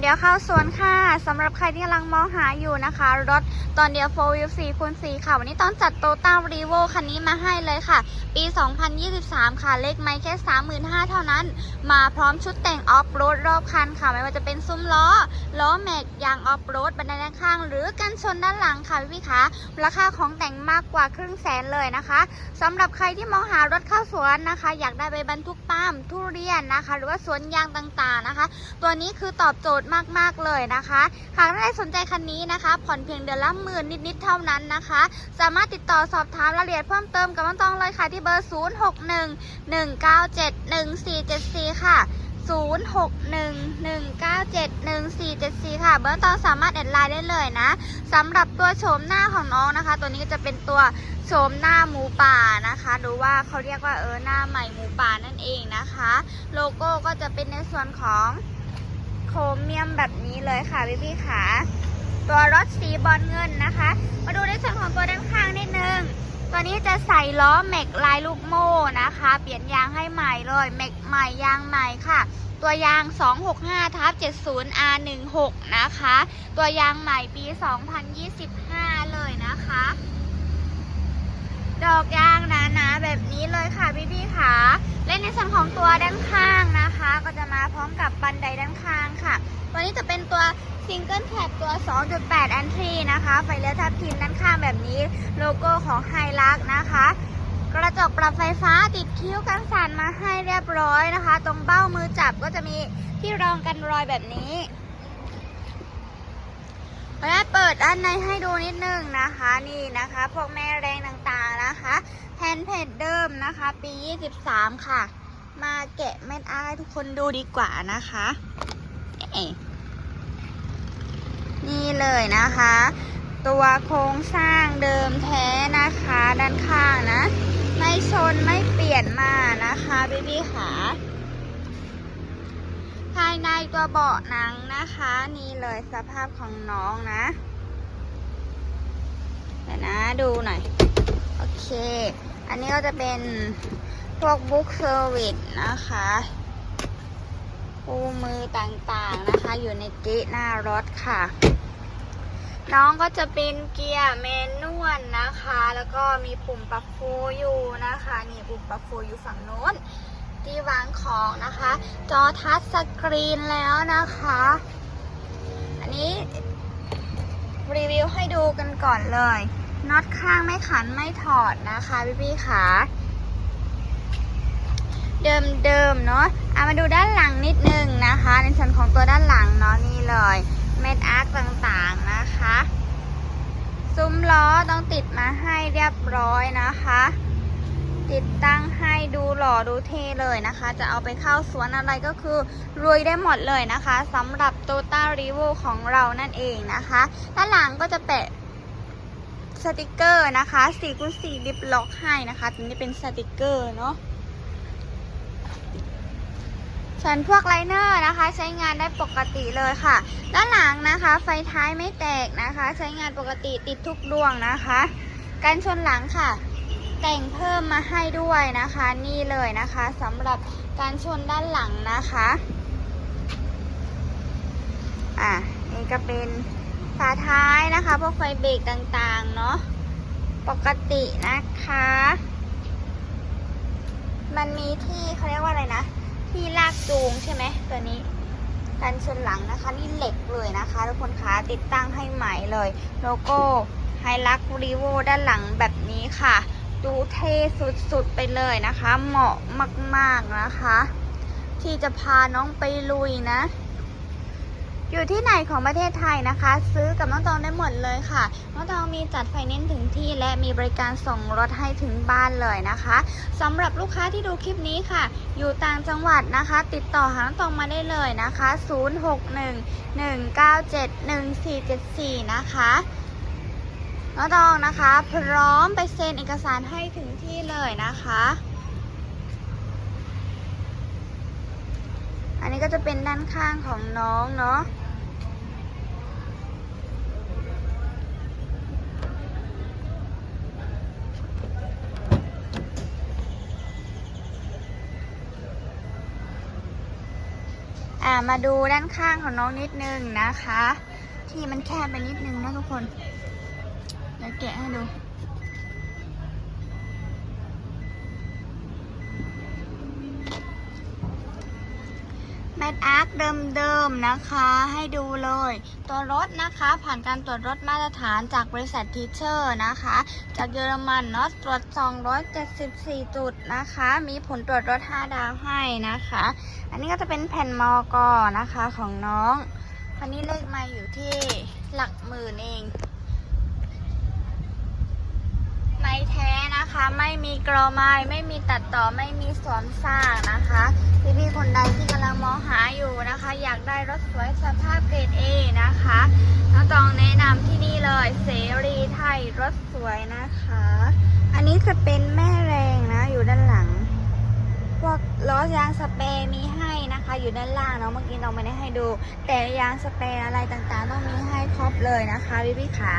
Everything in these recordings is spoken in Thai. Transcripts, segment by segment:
เดียวเข้าสวนค่ะสำหรับใครที่กำลังมองหาอยู่นะคะ รถตอนเดียว4 w 4คูณ4ค่ะ วันนี้ต้องจัดโตต้ารีโวคันนี้มาให้เลยค่ะ ปี 2023 ค่ะ เลขไมค์แค่ 35,000 เท่านั้น มาพร้อมชุดแต่งออฟโรดรอบคันค่ะ ไม่ว่าจะเป็นซุ้มล้อ ล้อแม็กยางออฟโรดบันไดด้านข้าง หรือกันชนด้านหลังค่ะพี่คะราคาของแต่งมากกว่าครึ่งแสนเลยนะคะสำหรับใครที่มองหารถเข้าสวนนะคะ อยากได้ไปบรรทุกปาล์มทุเรียนนะคะ หรือว่าสวนยางต่างๆนะคะ ตัวนี้คือตอบโจทย์มากๆเลยนะคะ หากท่านใดสนใจคันนี้นะคะ ผ่อนเพียงเดือนละหมื่นนิดๆเท่านั้นนะคะ สามารถติดต่อสอบถามรายละเอียดเพิ่มเติมกับน้องตองเลยค่ะที่เบอร์ 0 6 1 1 9 7 1 4 7 4 ค่ะ 0 6 1 1 9 7 1 4 7 4 ค่ะ เบอร์ตองสามารถแอดไลน์ได้เลยนะสำหรับตัวโฉมหน้าของน้องนะคะ ตัวนี้ก็จะเป็นตัวโฉมหน้าหมูป่านะคะหรือว่าเขาเรียกว่าเออหน้าใหม่หมูป่านั่นเองนะคะ โลโก้ก็จะเป็นในส่วนของ รเมียมแบบนี้เลยค่ะพี่พี่ๆค่ะตัวรถสีบอลเงินนะคะ มาดูในส่วนของตัวด้านข้างนิดนึง ตัวนี้จะใส่ล้อแม็กลายลูกโม่นะคะ เปลี่ยนยางให้ใหม่เลยแม็กใหม่ยางใหม่ค่ะ ตัวยาง 265ทับ70 R16 นะคะ ตัวยางใหม่ปี 2025 เลยนะคะ ดอกยางหนาๆแบบนี้เลยค่ะพี่ๆค่ะ และในส่วนของตัวด้านข้างนะคะ ก็จะมาพร้อมกับบันไดด้านข้างค่ะ ตัวนี้จะเป็นตัวซิงเกิลแท็บตัว 2.8 อันทรีนะคะ ไฟเลี้ยวทับทิมด้านข้างแบบนี้ โลโก้ของไฮลักนะคะ กระจกปรับไฟฟ้าติดคิ้วกันสั่นมาให้เรียบร้อยนะคะ ตรงเบ้ามือจับก็จะมีที่รองกันรอยแบบนี้ และเปิดด้านในให้ดูนิดนึงนะคะนี่นะคะ พวกแม่แรงต่างๆนะคะแฮนด์เพจเดิมนะคะ ปี 23 ค่ะ มาแกะเม็ดอาร์ให้ทุกคนดูดีกว่านะคะนี่เลยนะคะ ตัวโครงสร้างเดิมแท้นะคะ ด้านข้างนะ ไม่ชนไม่เปลี่ยนมานะคะพี่ๆค่ะภา ตัวเบาะหนังนะคะ นี่เลยสภาพของน้องนะเดี๋ยวนะดูหน่อย โอเค อันนี้ก็จะเป็นพวกบุ๊กเซอร์วิสนะคะคู่มือต่างๆนะคะอยู่ในเกะหน้ารถค่ะ น้องก็จะเป็นเกียร์แมนนวลนะคะ แล้วก็มีปุ่มปรับโฟอยู่นะคะ นี่ปุ่มปรับโฟอยู่ฝั่งโน้น ที่วางของนะคะ จอทัชสกรีนแล้วนะคะ อันนี้รีวิวให้ดูกันก่อนเลยน็อตข้างไม่ขันไม่ถอดนะคะพี่พี่ๆขาเดิมๆเนาะเอามาดูด้านหลังนิดนึงนะคะ ในส่วนของตัวด้านหลังเนาะนี่เลย เม็ดอาร์คต่างๆนะคะ ซุ้มล้อต้องติดมาให้เรียบร้อยนะคะ ติดตั้งให้ดูหล่อดูเท่เลยนะคะ จะเอาไปเข้าสวนอะไรก็คือรวยได้หมดเลยนะคะสำหรับ t o t a r e v o ของเรานั่นเองนะคะด้านหลังก็จะแปะสติกเกอร์นะคะ4คูณ4ลิปล็อกให้นะคะตัวนี้เป็นสติกเกอร์เนาะส่วนพวกไลเนอร์นะคะ ใช้งานได้ปกติเลยค่ะ ด้านหลังนะคะ ไฟท้ายไม่แตกนะคะ ใช้งานปกติติดทุกดวงนะคะกันชนหลังค่ะ แต่งเพิ่มมาให้ด้วยนะคะ นี่เลยนะคะสำหรับการชนด้านหลังนะคะ อะนี่ก็เป็นฝาท้ายนะคะ พวกไฟเบรกต่างๆ เนาะปกตินะคะ มันมีที่เขาเรียกว่าอะไรนะ ที่ลากจูงใช่ไหมตัวนี้กันชนหลังนะคะ นี่เหล็กเลยนะคะทุกคนคะติดตั้งให้ใหม่เลย โลโก้ไฮลักรีโวด้านหลังแบบนี้ค่ะ ดูเท่สุดๆไปเลยนะคะ เหมาะมากๆนะคะ ที่จะพาน้องไปลุยนะ อยู่ที่ไหนของประเทศไทยนะคะ ซื้อกับน้องตองได้หมดเลยค่ะ น้องตองมีจัดไฟแนนซ์ถึงที่และมีบริการส่งรถให้ถึงบ้านเลยนะคะสำหรับลูกค้าที่ดูคลิปนี้ค่ะ อยู่ต่างจังหวัดนะคะ ติดต่อหาน้องตองมาได้เลยนะคะ 0611971474 นะคะ น้องตองนะคะ พร้อมไปเซ็นเอกสารให้ถึงที่เลยนะคะ อันนี้ก็จะเป็นด้านข้างของน้องเนาะอ่ามาดูด้านข้างของน้องนิดนึงนะคะ ที่มันแคบไปนิดนึงนะทุกคน ดี๋ยวแกะให้ดู แมทอาร์คเดิมๆนะคะ ให้ดูเลย ตัวรถนะคะ ผ่านการตรวจรถมาตรฐานจากบริษัททีเชอร์นะคะ จากเยอรมันเนาะตรวจ 274 จุดนะคะ มีผลตรวจรถ 5 ดาวให้นะคะ อันนี้ก็จะเป็นแผ่นมอกอนะคะของน้องคันนี้เลขมาอยู่ที่หลักหมื่นเอง ม้แท้นะคะ ไม่มีกรอไม้ไม่มีตัดต่อไม่มีสวมสร้างนะคะ พี่พี่ๆคนใดที่กำลังมองหาอยู่นะคะ อยากได้รถสวยสภาพเกรด A นะคะน้องจองแนะนำที่นี่เลยเสรีไทยรถสวยนะคะ อันนี้จะเป็นแม่แรงนะอยู่ด้านหลัง พวกล้อยางสเปรย์มีให้นะคะ อยู่ด้านล่างเนาะเมื่อกี้เราไม่ได้ให้ดู แต่ยางสเปรย์อะไรต่างๆ ต้องมีให้ครบเลยนะคะพี่พี่ขา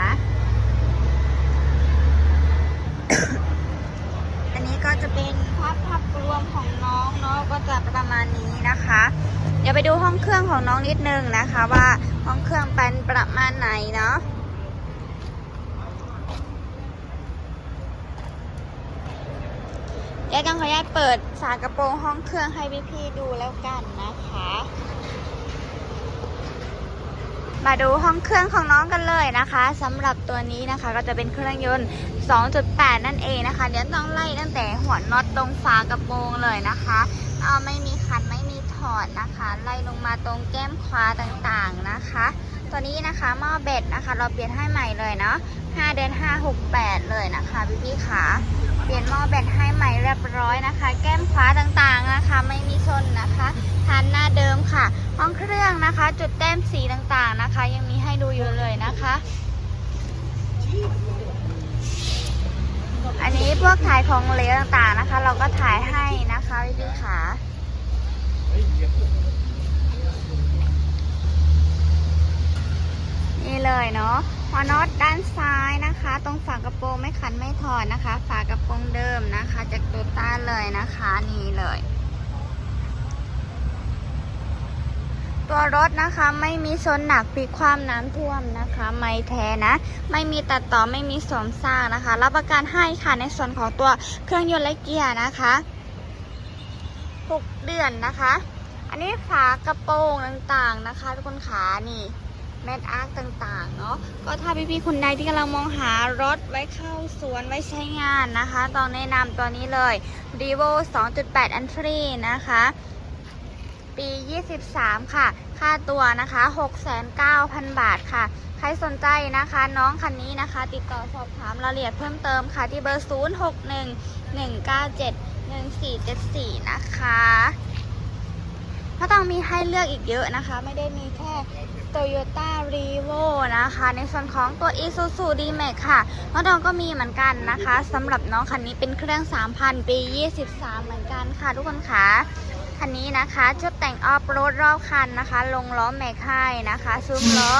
อันนี้ก็จะเป็นภาพภาพรวมของน้องเนาะก็จะประมาณนี้นะคะ เดี๋ยวไปดูห้องเครื่องของน้องนิดนึงนะคะ ว่าห้องเครื่องเป็นประมาณไหนเนาะเดี๋ยวต้องขออนุญาตเปิดฝากระโปรงห้องเครื่องให้พี่ๆดูแล้วกันนะคะ มาดูห้องเครื่องของน้องกันเลยนะคะสำหรับตัวนี้นะคะก็จะเป็นเครื่องยนต์ 2.8 นั่นเองนะคะ เดี๋ยวต้องไล่ตั้งแต่หัวน็อตตรงฝากระโปรงเลยนะคะเอาไม่มีขันไม่มีถอดนะคะ ไล่ลงมาตรงแก้มขวาต่างๆนะคะ ตัวนี้นะคะหม้อเบ็ดนะคะ เราเปลี่ยนให้ใหม่เลยเนาะ5เดือน5 6 8 เลยนะคะพี่พี่ๆขาเปลี่ยนหม้อเบ็ดให้ใหม่เรียบร้อยนะคะ แก้มขวาต่างๆนะคะ ไม่มีชนนะคะทันหน้าเดิมค่ะ ห้ องเครื่องนะคะ จุดแต้มสีต่างๆนะคะ ยังมีให้ดูอยู่เลยนะคะ อันนี้พวกถ่ายของเหลวต่างๆนะคะ เราก็ถ่ายให้นะคะพี่พี่ๆขานี่เลยเนาะหัวน็อตด้านซ้ายนะคะ ตรงฝากระโปรงไม่ขันไม่ถอดนะคะ ฝากระโปรงเดิมนะคะ จากตัวต้าเลยนะคะ นี่เลย ตัวรถนะคะไม่มีชนหนักพลิกความน้ำท่วมนะคะ ไม่แท้นะ ไม่มีตัดต่อไม่มีสวมสร้างนะคะ รับประกันให้ค่ะในส่วนของตัวเครื่องยนต์และเกียร์นะคะ6เดือนนะคะ อันนี้ฝากระโปรงต่างๆนะคะทุกคนขานี่แมทอาร์คต่างๆ เนาะก็ถ้าพี่ๆคนใดที่กำลังมองหารถไว้เข้าสวนไว้ใช้งานนะคะ ต้องแนะนำตัวนี้เลย r e v o 2.8 อันฟรีนะคะ ปี 23 ค่ะ ค่าตัวนะคะ 69,000 บาทค่ะ ใครสนใจนะคะ น้องคันนี้นะคะ ติดต่อสอบถามรายละเอียดเพิ่มเติมค่ะ ที่เบอร์ 0611971474 นะคะก็ต้องมีให้เลือกอีกเยอะนะคะ ไม่ได้มีแค่ Toyota r e v o นะคะ ในส่วนของตัว Isuzu D-Max ค่ะน้องดองก็มีเหมือนกันนะคะสำหรับน้องคันนี้เป็นเครื่อง 3,000 ปี 23 เหมือนกันค่ะทุกคนค่ะ คันนี้นะคะ ชุดแต่งออฟโรดรอบคันนะคะ ลงล้อแม็กให้นะคะซุ้มล้อ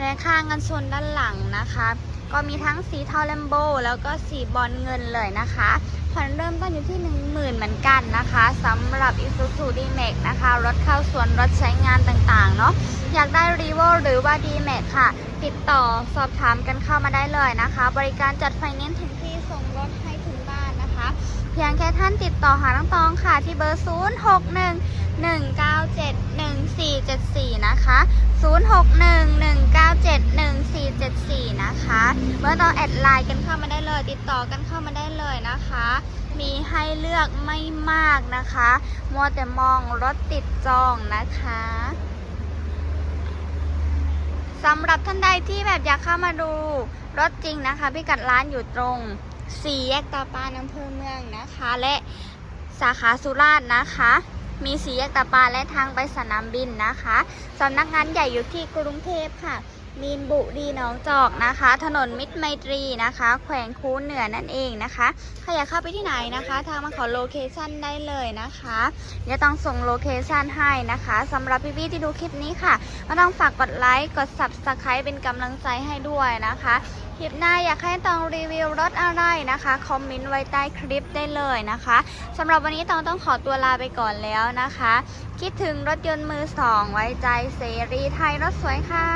และข้างกันชนด้านหลังนะคะ ก็มีทั้งสีเทาแลมโบแล้วก็สีบอลเงินเลยนะคะผ่อนเริ่มต้นอยู่ที่ 10,000 เหมือนกันนะคะสำหรับ Isuzu D-Max นะคะ รถเข้าสวนรถใช้งานต่างๆ เนาะอยากได้ r e v o หรือว่า D-Max ค่ะ ติดต่อสอบถามกันเข้ามาได้เลยนะคะ บริการจัดไฟแนนซ์ถึงที่ส่งรถให้ถึงบ้านนะคะ เพียงแค่ท่านติดต่อหาน้องตองค่ะที่เบอร์ 0 6 1 1 9 7 1 4 7 4 นะคะ 0 6 1 1 9 7 1 4 7 4 นะคะเมื่อเราแอดไลน์กันเข้ามาได้เลย ติดต่อกันเข้ามาได้เลยนะคะ มีให้เลือกไม่มากนะคะ มัวแต่มองรถติดจองนะคะสำหรับท่านใดที่แบบอยากเข้ามาดูรถจริงนะคะ พิกัดร้านอยู่ตรง สี่แยกตาปานอำเภอเมืองนะคะ และสาขาสุราษฎร์นะคะ มีสี่แยกตาปาและทางไปสนามบินนะคะสำนักงานใหญ่อยู่ที่กรุงเทพค่ะมีนบุรีหนองจอกนะคะ ถนนมิตรไมตรีนะคะ แขวงคูเหนือนั่นเองนะคะใครอยากเข้าไปที่ไหนนะคะ ทางมาขอโลเคชั่นได้เลยนะคะเดี๋ยวต้องส่งโลเคชั่นให้นะคะสำหรับพี่ๆที่ดูคลิปนี้ค่ะ ก็ต้องฝากกดไลค์กด subscribe เป็นกำลังใจให้ด้วยนะคะ คลิปหน้าอยากให้ตองรีวิวรถอะไรนะคะ คอมเมนต์ไว้ใต้คลิปได้เลยนะคะสำหรับวันนี้ตองต้องขอตัวลาไปก่อนแล้วนะคะ คิดถึงรถยนต์มือสองไว้ใจเสรีไทยรถสวยค่ะ